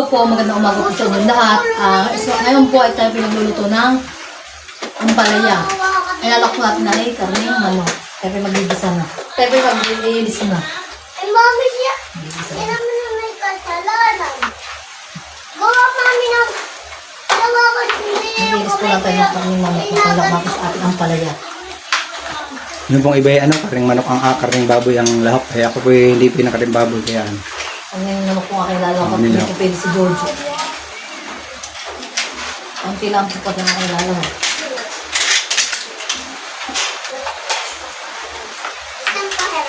Hello po, magandang umaga po sa inyo lahat. Ah, so, ngayon po ay tayo pinagluluto ng ampalaya. Ilalak po natin na rin karne, ano. Tayo po magbibisa na. Tayo po magbibisa na. Ay, mami siya. Yan naman na may kasalanan. Gawa mami ng... Gawa ko hindi Magbibis po lang tayo ng karne, manok. Makalak natin sa ating ampalaya. Yung pong iba ay ano, karing manok ang ah, karing baboy ang lahok. Kaya ako po ay hindi po yung karing baboy. Kaya ano. Ang ngayon naman at Ang hindi ko pwede si Giorgio. Ang tilang po lalak. Isang pahiram.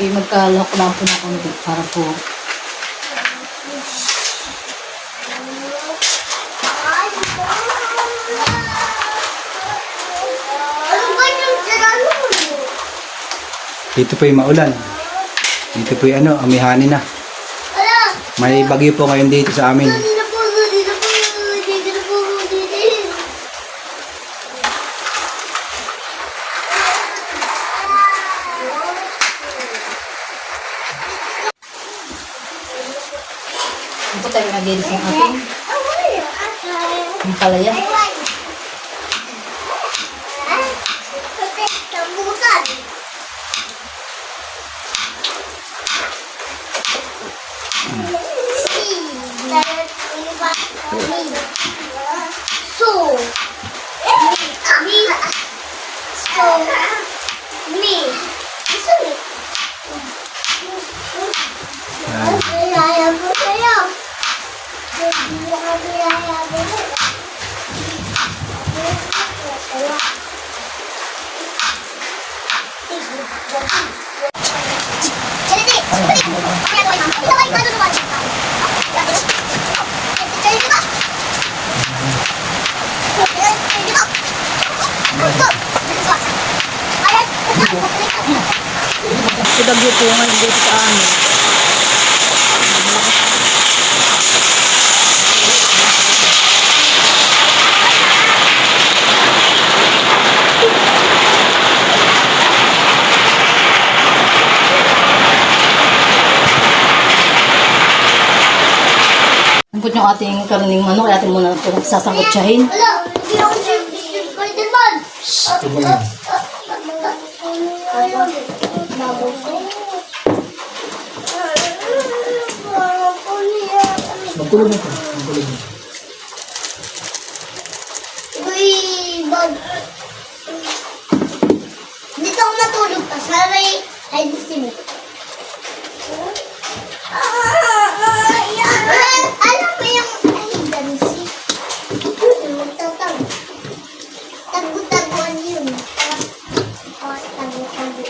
Eh, magkalak lang po na konti para po Ano? Dito po yung maulan. Dito po yung ano, amihanin na. May bagyo po ngayon dito sa amin. Dito na po, dito po, dito na po, dito. Ano po tayo nagilis ng ating ampalaya. Tambusan. So, me, so, me, so me. Kaya Bagyo po ngayon dito sa amin. Ampun yung ating karning manok, kaya atin muna ito sasangkotsahin. Wala, hindi ako si Mr. Spider-Man. Magkulog na po. Magkulog na. Uy, bag. Dito ako matulog pa. Saray, ay disimit. Alam mo yung ay dansi. Magtatag. Tagu-taguan yun. Oh, tagu-tagu.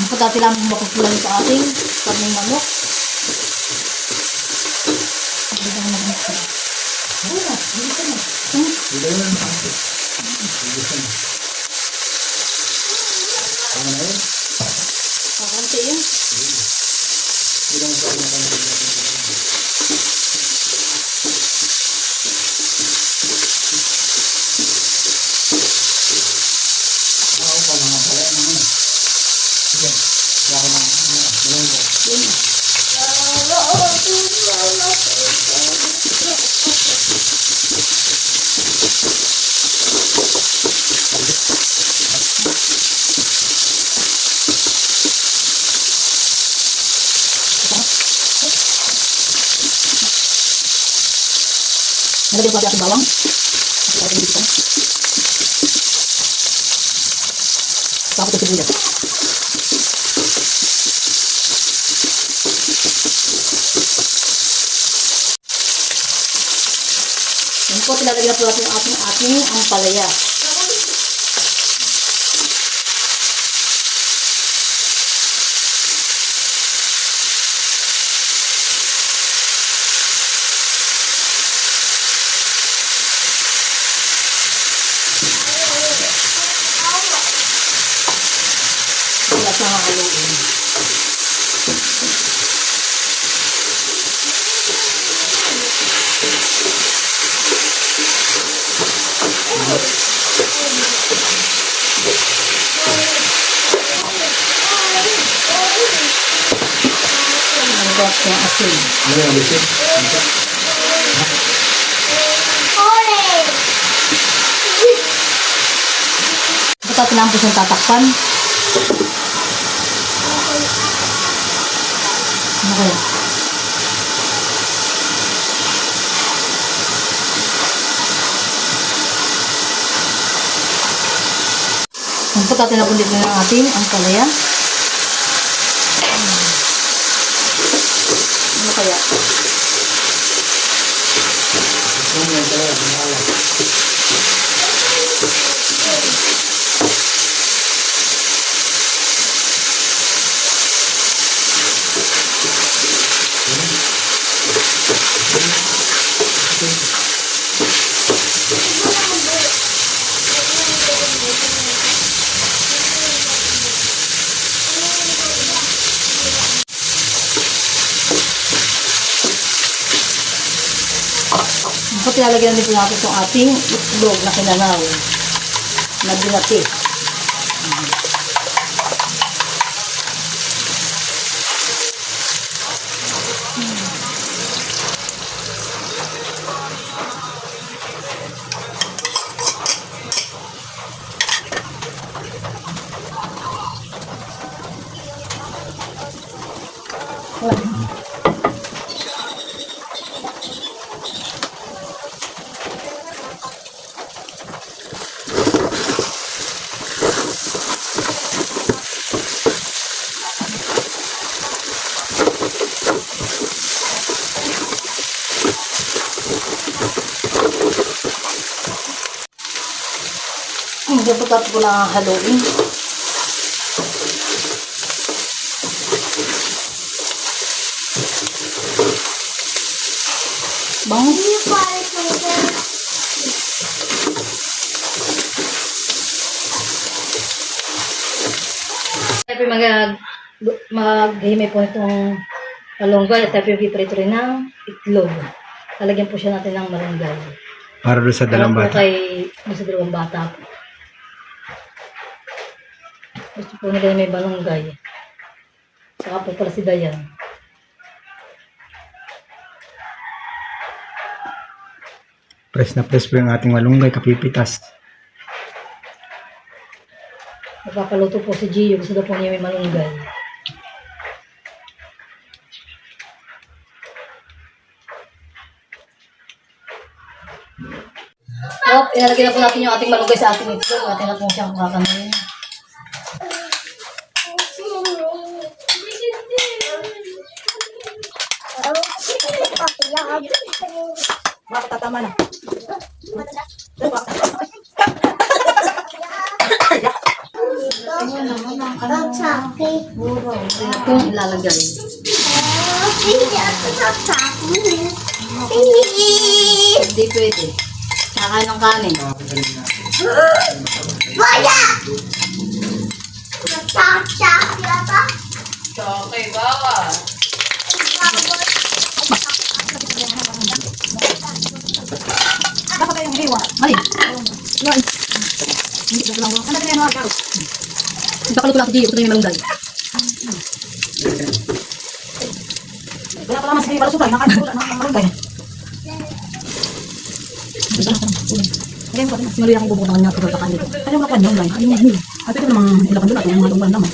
Ampun dati lang makukulang sa ating karning manok. Parang siya yun. Nalagyan ko natin ating bawang. Lagyan dito. Tapos ito sibuyas. Yan po, pinalagyan po natin ang ating ating ampalaya. Wala sa mga haluin. po ng asin. Ano yung abisin? Orange. Pagkatapos lang po siyang tatakpan. Ano kaya? Ang pagkatapos na ulit na natin ang palaya. Ano kaya? Dapat ilalagyan din po natin itong ating itlog na kinanaw. Na. Hindi po tapos ko lang haluin. Bango. Hindi pa ito. Tayo mag maghihimay po itong malunggay at tayo piprito rin ng itlog. Lalagyan po siya natin ng malunggay. Para doon sa dalawang Para po bata. kay doon sa dalawang bata po. Gusto po nila may malunggay. Saka po pala si Dayan. Press na press po yung ating malunggay, kapipitas. Nagpapaluto po si Gio. Gusto daw po niya may malunggay. Hop, ilalagay na po natin yung ating malunggay sa ating ito. Atin na po siyang kakanayin. Tatama na? Sapi. Itong ilalagay. Hindi ako sasapi. Hindi pwede. Kakain ng kanin. Wala! Nagsasapi ata. Okay, bawal. Mali. Ipakaluto lang si Gio. Gusto niya may malunggay. Wala pa naman sige para supay. Nakakula na marunggay. Mas maluya akong bubukod ng kanya. Pero kakain dito. Ano yung lakan yun, guys? Ano yung At ito namang ilakan doon at yung mga lumban naman.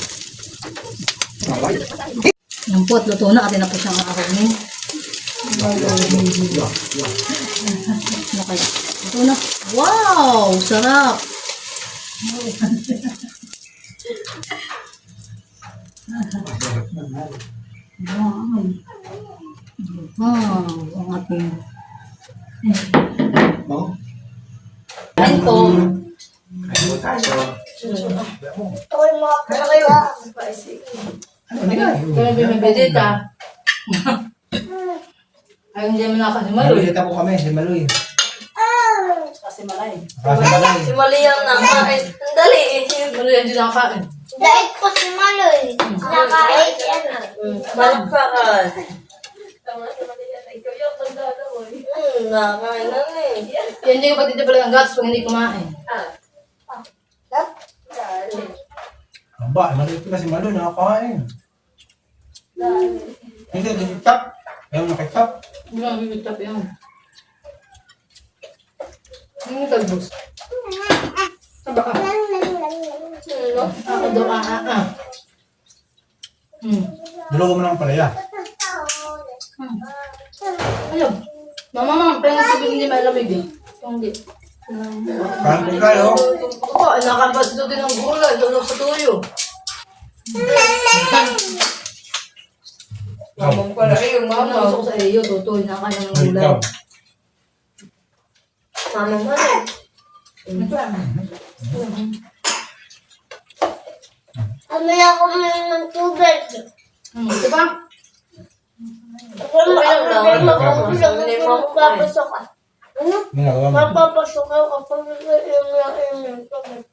Yan po at luto na. Atin na po siyang kakainin. Ano kaya? Luto na. Wow! Sarap! Wow! Ang ating... Kain po. Tuloy mo ako. Kaya binibidita. Ay, hindi mo nakasimuloy. Malulita po kami, si Maloy. Kasi malay. Kasi Maloy. Si Mali ang nakain. Dali. Maloy ang hindi nakakain. Dahil ko si Maloy. Nakain siya na. Malakpakan. Hmm, nakain na eh. Kaya hindi ko pati pala ng guts pag hindi kumain. Aba, Maloy po na si Maloy, nakakain. Hindi, hindi chop. Ayaw na kay chop. Hindi lang bibitap yan. Hindi talbos. Saba ka. Ano? Ako daw ah ah ah. Hmm. Dalawa mo lang pala yan. Hmm. Ayun. Mama, mama, pero sabihin hindi malamig eh. Hindi. Parang kung kayo. Oo, nakabas doon din ang gulay. Tulog sa tuyo. Ikaw. pala eh, yung mama. Gusto ko sa iyo, tutoy na kaya ng gulay. Mama mo. Kami ako mayroon ng tubig. Hmm, di ba? Ako lang magugulang ako papasok ka. Ano? Mo. Papapasok ako kapag yung yung yung tubig.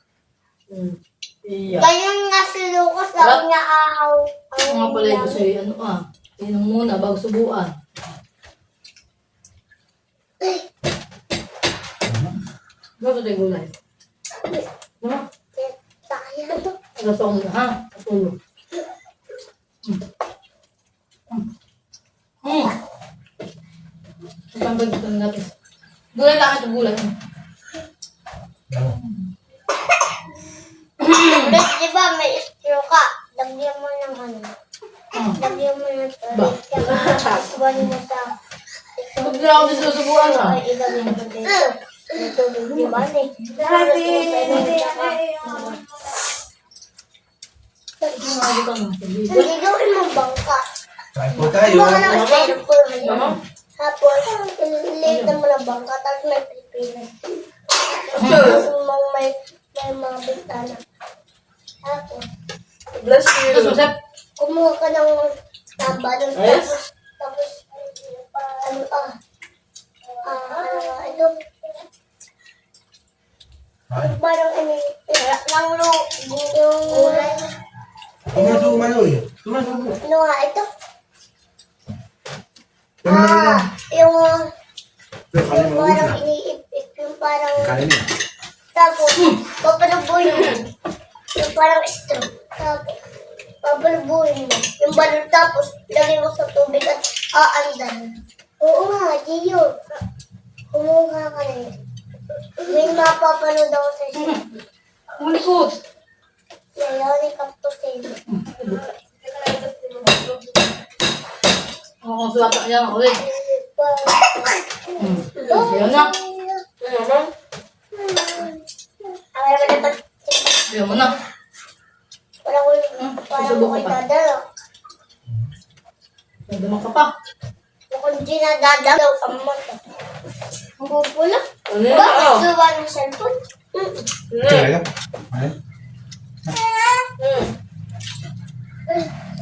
Iya. Kaya nga si Lucas, sabi niya ahaw. Ako nga pala yung gusto yung ano ah. Inom muna bago subuan. Bago tayo gulay. Diba? Kaya to. Alas ako muna ha. Tulog. Hmm. Hmm. Hmm. Saan ba dito natin? Gulay lang ito gulay. But di ba may straw ka? Lagyan mo ng ano. Hmm. Lagyan mo ng Ba? tubig. Takbuhan mo sa... Huwag na ako dito susubuan ha. Ay, ilagay mo dito. Gagawin mo bangka. Kain po tayo. Nang cellphone mo. Mama? Tapos, ililate mo ng bangka, tapos may Pilipinas. Tapos, mga may, may mga bintana. Tapos, Bless you. Tapos kumuha ka ng tabalon, tapos, tapos, ah, ano, ah, ah, ano. Parang, ano, ng lo, yung, Tumasubo man uy. Tumasubo. ano nga, ito, ah, yung, yung parang na. iniipit, yung parang, Kali mo. Tapos, papalubuhin mo. Yung parang straw. Tapos, papalubuhin mo. Yung balon tapos, lagay mo sa tubig at aandan. Oo nga, Gio. Kumuha ka na yun. May mapapanood ako sa siya. Malikot. Yayaw ni Kaptosin. Ako ang sulata niya ulit. Hmm. Ayaw na. Ang naman na pag... Ayaw mo na. Wala ko parang susubok ko ka pa. dadalo. Nagdamag ka pa. Kung di na dadalo, ang mata. Pupula. Ano Bakit suwa ng cellphone? Mm. Kaya lang. Ayun. Mm.